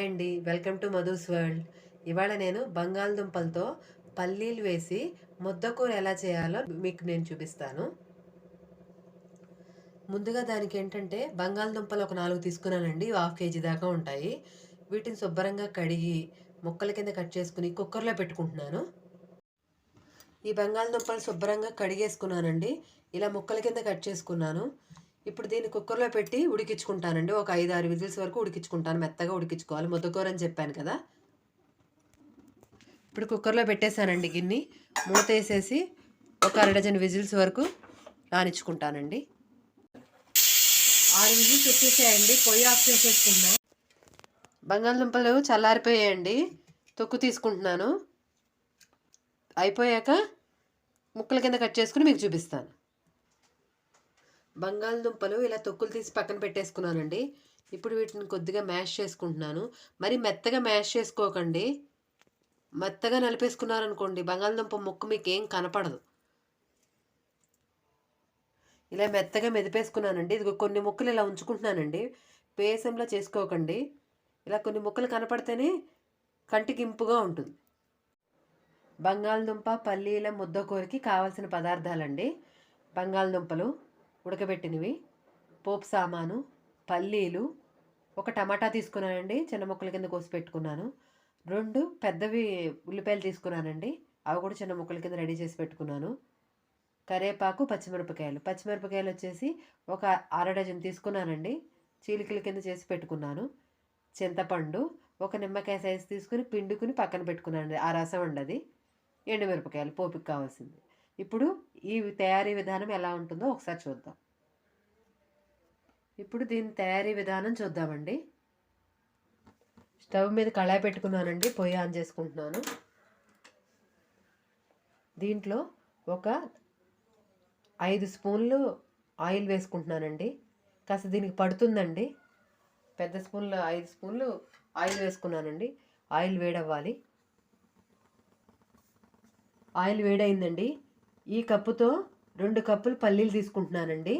Hi అండి. Welcome to Madhu's world. ఇవాళ నేను బంగాళదుంపలతో పల్లీలు వేసి ముద్దకూర ఎలా చేయాలో మీకు నేను చూపిస్తాను. ముందుగా దానికి ఏంటంటే బంగాళదుంపలు ఒక నాలుగు తీసుకున్నానండి. హాఫ్ కేజీ దాకా ఉంటాయి. వీటిని శుభ్రంగా కడిగి ముక్కల కింద కట్ చేసుకుని కుక్కర్లో పెట్టుకుంటున్నాను. ఈ బంగాళదుంపలు శుభ్రంగా కడిగేసుకున్నానండి. ఇలా ముక్కల కింద కట్ చేసుకున్నాను. ఇప్పుడు దీన్ని కుక్కర్లో పెట్టి ఉడికించుకుంటానండి. ఒక ఐదు ఆరు విజిల్స్ వరకు ఉడికించుకుంటాను. మెత్తగా ఉడికించుకోవాలి. ముద్దకూర అని చెప్పాను కదా. ఇప్పుడు కుక్కర్లో పెట్టేశానండి గిన్నె. మూత వేసేసి ఒక అర డజన్ విజిల్స్ వరకు రానిచ్చుకుంటానండి. ఆరు విజిల్స్ వచ్చేసాయండి. పొయ్యి ఆఫ్ చేసేసుకుందాం. బంగాళదుంపలు చల్లారిపోయాయండి. తొక్కు తీసుకుంటున్నాను. అయిపోయాక ముక్కల కింద కట్ చేసుకుని మీకు చూపిస్తాను. బంగాళదుంపలు ఇలా తొక్కులు తీసి పక్కన పెట్టేసుకున్నానండి. ఇప్పుడు వీటిని కొద్దిగా మ్యాష్ చేసుకుంటున్నాను. మరి మెత్తగా మ్యాష్ చేసుకోకండి. మెత్తగా నలిపేసుకున్నారనుకోండి బంగాళదుంప ముక్క మీకు ఏం కనపడదు. ఇలా మెత్తగా మెదిపేసుకున్నానండి. ఇది కొన్ని ముక్కలు ఇలా ఉంచుకుంటున్నానండి. పేసంలో చేసుకోకండి. ఇలా కొన్ని ముక్కలు కనపడితేనే కంటికి ఇంపుగా ఉంటుంది. బంగాళదుంప పల్లీల ముద్దకూరకి కావాల్సిన పదార్థాలండి. బంగాళదుంపలు. ఉడకబెట్టినవి. పోపు సామాను పల్లీలు ఒక టమాటా తీసుకున్నానండి చిన్న ముక్కల కింద కోసి పెట్టుకున్నాను. రెండు పెద్దవి ఉల్లిపాయలు తీసుకున్నానండి అవి కూడా చిన్న ముక్కల కింద రెడీ చేసి పెట్టుకున్నాను. కరేపాకు పచ్చిమిరపకాయలు. పచ్చిమిరపకాయలు వచ్చేసి ఒక అర డజన్ తీసుకున్నానండి చీలికల కింద చేసి పెట్టుకున్నాను. చింతపండు ఒక నిమ్మకాయ సైజు తీసుకుని పిండుకుని పక్కన పెట్టుకున్నాను ఆ రసం ఉండదు ఎండుమిరపకాయలు పోపుకి కావాల్సింది. ఇప్పుడు ఈ తయారీ విధానం ఎలా ఉంటుందో ఒకసారి చూద్దాం. ఇప్పుడు దీని తయారీ విధానం చూద్దామండి. స్టవ్ మీద కళాయి పెట్టుకున్నానండి పొయ్యి ఆన్ చేసుకుంటున్నాను. దీంట్లో ఒక ఐదు స్పూన్లు ఆయిల్ వేసుకుంటున్నానండి. కాస్త దీనికి పడుతుందండి. పెద్ద స్పూన్లు ఐదు స్పూన్లు ఆయిల్ వేసుకున్నానండి. ఆయిల్ వేడవ్వాలి. ఆయిల్ వేడైందండి. ఈ కప్పుతో రెండు కప్పులు పల్లీలు తీసుకుంటున్నానండి.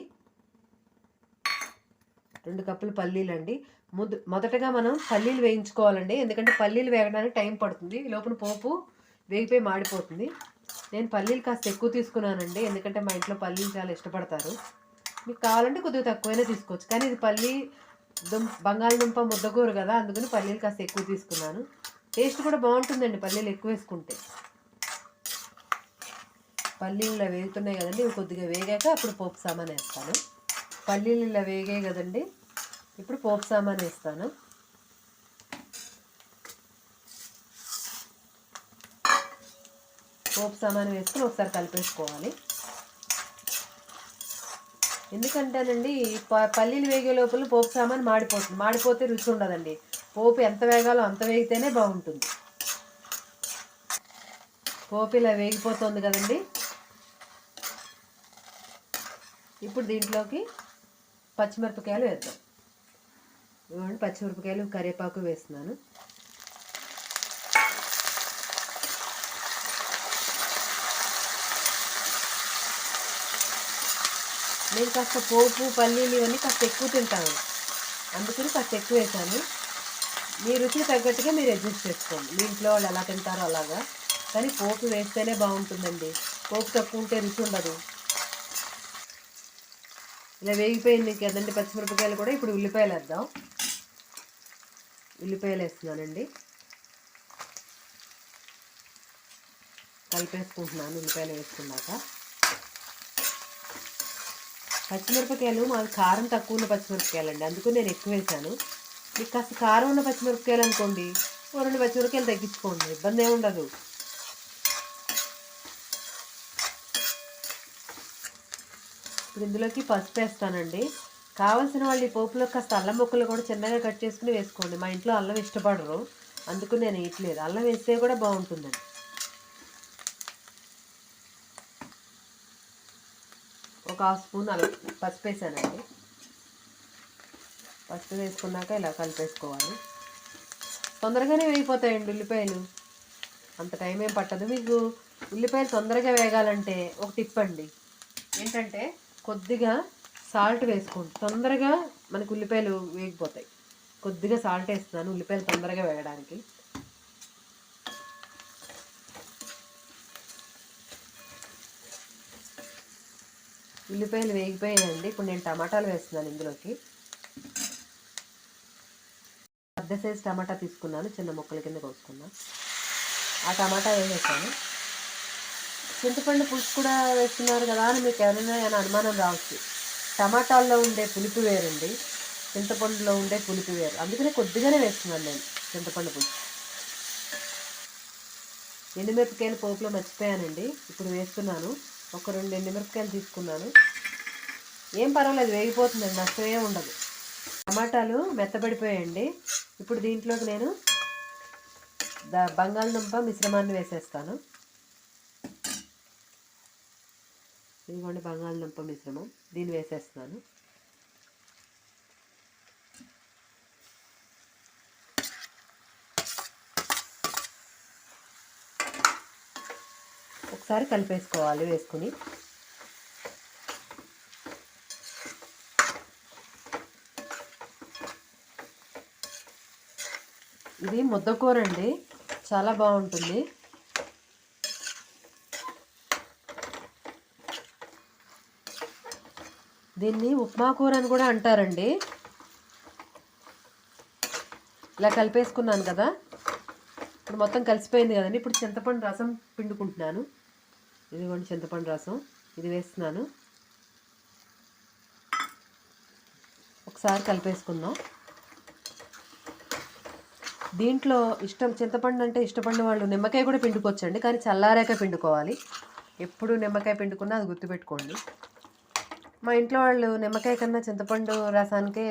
రెండు కప్పులు పల్లీలు అండి ముద్దు మొదటగా మనం పల్లీలు వేయించుకోవాలండి. ఎందుకంటే పల్లీలు వేగడానికి టైం పడుతుంది. ఈ లోపల పోపు వేగిపోయి మాడిపోతుంది. నేను పల్లీలు కాస్త ఎక్కువ తీసుకున్నానండి. ఎందుకంటే మా ఇంట్లో పల్లీలు చాలా ఇష్టపడతారు. మీకు కావాలంటే కొద్దిగా తక్కువైనా తీసుకోవచ్చు. కానీ ఇది పల్లీ దుం బంగాళదుంప ముద్దకూర కదా అందుకని పల్లీలు కాస్త ఎక్కువ తీసుకున్నాను. టేస్ట్ కూడా బాగుంటుందండి పల్లీలు ఎక్కువ వేసుకుంటే. పల్లీలు ఇలా వేగుతున్నాయి కదండి ఇవి కొద్దిగా వేగాక అప్పుడు పోపు సామాన్ వేస్తాను. పల్లీలు ఇలా వేగాయి కదండి ఇప్పుడు పోపు సామాన్ వేస్తాను. పోపు సామాన్ వేసుకుని ఒకసారి కలిపేసుకోవాలి. ఎందుకంటేనండి ప- పల్లీలు వేగే లోపల పోపు సామాన్ మాడిపోతుంది. మాడిపోతే రుచి ఉండదండి. పోపు ఎంత వేగాలో అంత వేగితేనే బాగుంటుంది. పోపు ఇలా వేగిపోతుంది కదండి. ఇప్పుడు దీంట్లోకి పచ్చిమిరపకాయలు వేద్దాం. ఇవ్వండి పచ్చిమిరపకాయలు కరివేపాకు వేస్తున్నాను. నేను కాస్త పోపు పల్లీలు ఇవన్నీ కాస్త ఎక్కువ తింటాను. అందుకని కాస్త ఎక్కువ వేసాను మీ రుచికి తగ్గట్టుగా మీరు అడ్జస్ట్ చేసుకోండి. మీ ఇంట్లో వాళ్ళు ఎలా తింటారో అలాగా. కానీ పోపు వేస్తేనే బాగుంటుందండి. పోపు తక్కువ ఉంటే రుచి ఉండదు. ఇలా వేగిపోయింది కదండి పచ్చిమిరపకాయలు కూడా ఇప్పుడు ఉల్లిపాయలు వేద్దాం. ఉల్లిపాయలు వేస్తున్నానండి. కలిపేసుకుంటున్నాను ఉల్లిపాయలు వేసుకున్నాక. పచ్చిమిరపకాయలు మాకు కారం తక్కువ ఉన్న పచ్చిమిరపకాయలు అండి అందుకు నేను ఎక్కువ వేసాను. మీకు కాస్త కారం ఉన్న పచ్చిమిరపకాయలు అనుకోండి ఓ రెండు పచ్చిమిరపకాయలు తగ్గించుకోండి ఇబ్బంది ఏమి ఇప్పుడు ఇందులోకి పసుపు వేస్తానండి. కావాల్సిన వాళ్ళు ఈ పోపులో కాస్త అల్లం ముక్కలు కూడా చిన్నగా కట్ చేసుకుని వేసుకోండి. మా ఇంట్లో అల్లం ఇష్టపడరు. అందుకు నేను వేయట్లేదు. అల్లం వేస్తే కూడా బాగుంటుందండి. ఒక హాఫ్ స్పూన్ అల్లం పసుపు వేసానండి. పసుపు వేసుకున్నాక ఇలా కలిపేసుకోవాలి. తొందరగానే వేగిపోతాయండి ఉల్లిపాయలు. అంత టైం ఏం పట్టదు మీకు. ఉల్లిపాయలు తొందరగా వేగాలంటే ఒక టిప్ అండి. ఏంటంటే కొద్దిగా సాల్ట్ వేసుకోండి. తొందరగా మనకు ఉల్లిపాయలు వేగిపోతాయి. కొద్దిగా సాల్ట్ వేస్తున్నాను ఉల్లిపాయలు తొందరగా వేయడానికి. ఉల్లిపాయలు వేగిపోయాయండి. ఇప్పుడు నేను టమాటాలు వేస్తున్నాను ఇందులోకి. పెద్ద సైజ్ టమాటా తీసుకున్నాను చిన్న ముక్కల కింద కోసుకున్నాను ఆ టమాటా వేసేసాను. చింతపండు పులుసు కూడా వేస్తున్నారు కదా అని మీకు ఎవరైనా ఏమైనా అనుమానం రావచ్చు. టమాటాల్లో ఉండే పులుపు వేరండి. చింతపండులో ఉండే పులుపు వేరు. అందుకనే కొద్దిగానే వేస్తున్నాను నేను చింతపండు పులుసు. ఎండుమిరపకాయలు పోపులో మర్చిపోయానండి. ఇప్పుడు వేస్తున్నాను. ఒక రెండు ఎండుమిరపకాయలు తీసుకున్నాను. ఏం పర్వాలేదు వేగిపోతుందండి. నష్టమే ఉండదు. టమాటాలు మెత్తబడిపోయాయండి. ఇప్పుడు దీంట్లోకి నేను బంగాళదుంప మిశ్రమాన్ని వేసేస్తాను. ఇదిగోండి బంగాళదుంప మిశ్రమం. దీన్ని వేసేస్తున్నాను. ఒకసారి కలిపేసుకోవాలి వేసుకుని. ఇది ముద్దకూర అండి చాలా బాగుంటుంది. దీన్ని ఉప్మా కూర అని కూడా అంటారండి. ఇలా కలిపేసుకున్నాను కదా. ఇప్పుడు మొత్తం కలిసిపోయింది కదండి. ఇప్పుడు చింతపండు రసం పిండుకుంటున్నాను. ఇదిగోండి చింతపండు రసం. ఇది వేస్తున్నాను. ఒకసారి కలిపేసుకుందాం. దీంట్లో ఇష్టం చింతపండు అంటే ఇష్టపడిన వాళ్ళు నిమ్మకాయ కూడా పిండుకోవచ్చండి. కానీ చల్లారాక పిండుకోవాలి. ఎప్పుడు నిమ్మకాయ పిండుకున్నా అది గుర్తుపెట్టుకోండి. మా ఇంట్లో వాళ్ళు నిమ్మకాయ కన్నా చింతపండు రసానికే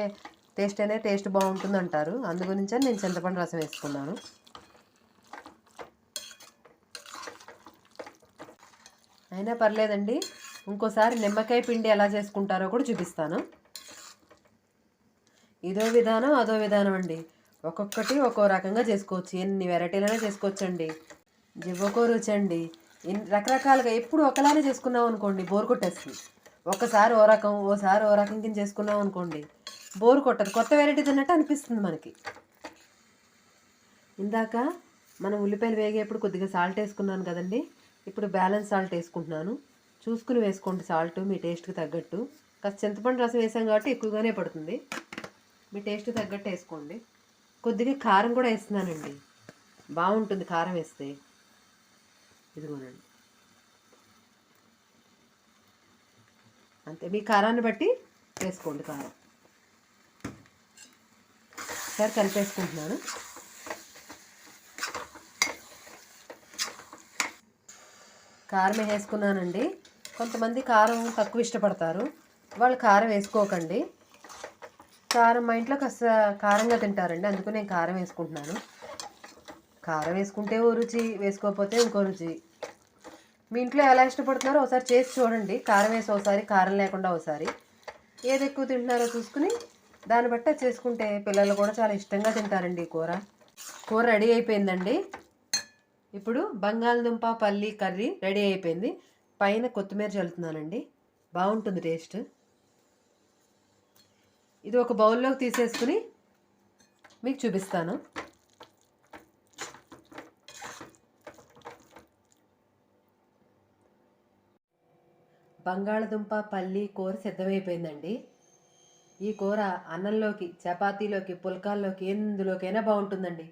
టేస్ట్ అనే టేస్ట్ బాగుంటుంది అంటారు అందుగురించే నేను చింతపండు రసం వేసుకున్నాను. అయినా పర్లేదండి. ఇంకోసారి నిమ్మకాయ పిండి ఎలా చేసుకుంటారో కూడా చూపిస్తాను. ఇదో విధానం అదో విధానం అండి. ఒక్కొక్కటి ఒక్కో రకంగా చేసుకోవచ్చు. ఎన్ని వెరైటీలైనా చేసుకోవచ్చు అండి జివ్వకో రుచి అండి. రకరకాలుగా ఎప్పుడు ఒకలానే చేసుకున్నాం అనుకోండి బోర్ కొట్టేస్తుంది. ఒకసారి ఓ రకం ఓసారి ఓ రకం కింద చేసుకున్నాం అనుకోండి బోర్ కొట్టదు. కొత్త వెరైటీ తిన్నట్టు అనిపిస్తుంది మనకి. ఇందాక మనం ఉల్లిపాయలు వేగేప్పుడు కొద్దిగా సాల్ట్ వేసుకున్నాను కదండి. ఇప్పుడు బ్యాలెన్స్ సాల్ట్ వేసుకుంటున్నాను. చూసుకుని వేసుకోండి సాల్ట్ మీ టేస్ట్కి తగ్గట్టు. కాస్త చింతపండు రసం వేసాం కాబట్టి ఎక్కువగానే పడుతుంది. మీ టేస్ట్కి తగ్గట్టు వేసుకోండి. కొద్దిగా కారం కూడా వేస్తున్నానండి. బాగుంటుంది కారం వేస్తే. ఇదిగోనండి. అంతే. మీ కారాన్ని బట్టి వేసుకోండి కారం. సార్ కలిపేసుకుంటున్నాను. కారం వేసుకున్నానండి. కొంతమంది కారం తక్కువ ఇష్టపడతారు. వాళ్ళు కారం వేసుకోకండి. కారం మా ఇంట్లో కాస్త కారంగా తింటారండి. అందుకు నేను కారం వేసుకుంటున్నాను. కారం వేసుకుంటే ఓ రుచి వేసుకోకపోతే ఇంకో రుచి. మీ ఇంట్లో ఎలా ఇష్టపడుతున్నారో ఒకసారి చేసి చూడండి. కారం వేసి ఒకసారి కారం లేకుండా ఒకసారి. ఏది ఎక్కువ తింటున్నారో చూసుకుని దాన్ని బట్టి చేసుకుంటే పిల్లలు కూడా చాలా ఇష్టంగా తింటారండి ఈ కూర. కూర రెడీ అయిపోయిందండి. ఇప్పుడు బంగాళదుంప పల్లి కర్రీ రెడీ అయిపోయింది. పైన కొత్తిమీర చల్లుతున్నానండి. బాగుంటుంది టేస్ట్. ఇది ఒక బౌల్లోకి తీసేసుకుని మీకు చూపిస్తాను. బంగాళదుంప పల్లి కూర సిద్ధమైపోయిందండి. ఈ కూర అన్నంలోకి చపాతీలోకి పుల్కాల్లోకి ఎందులోకైనా బాగుంటుందండి.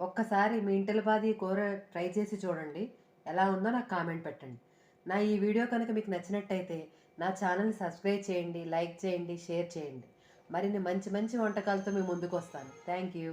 ఒక్కసారి మీ ఇంటిలపాది కూర ట్రై చేసి చూడండి. ఎలా ఉందో నాకు కామెంట్ పెట్టండి. నా ఈ వీడియో కనుక మీకు నచ్చినట్టయితే నా ఛానల్ని సబ్స్క్రైబ్ చేయండి లైక్ చేయండి షేర్ చేయండి. మరిన్ని మంచి మంచి వంటకాలతో మీ ముందుకు వస్తాను. Thank you.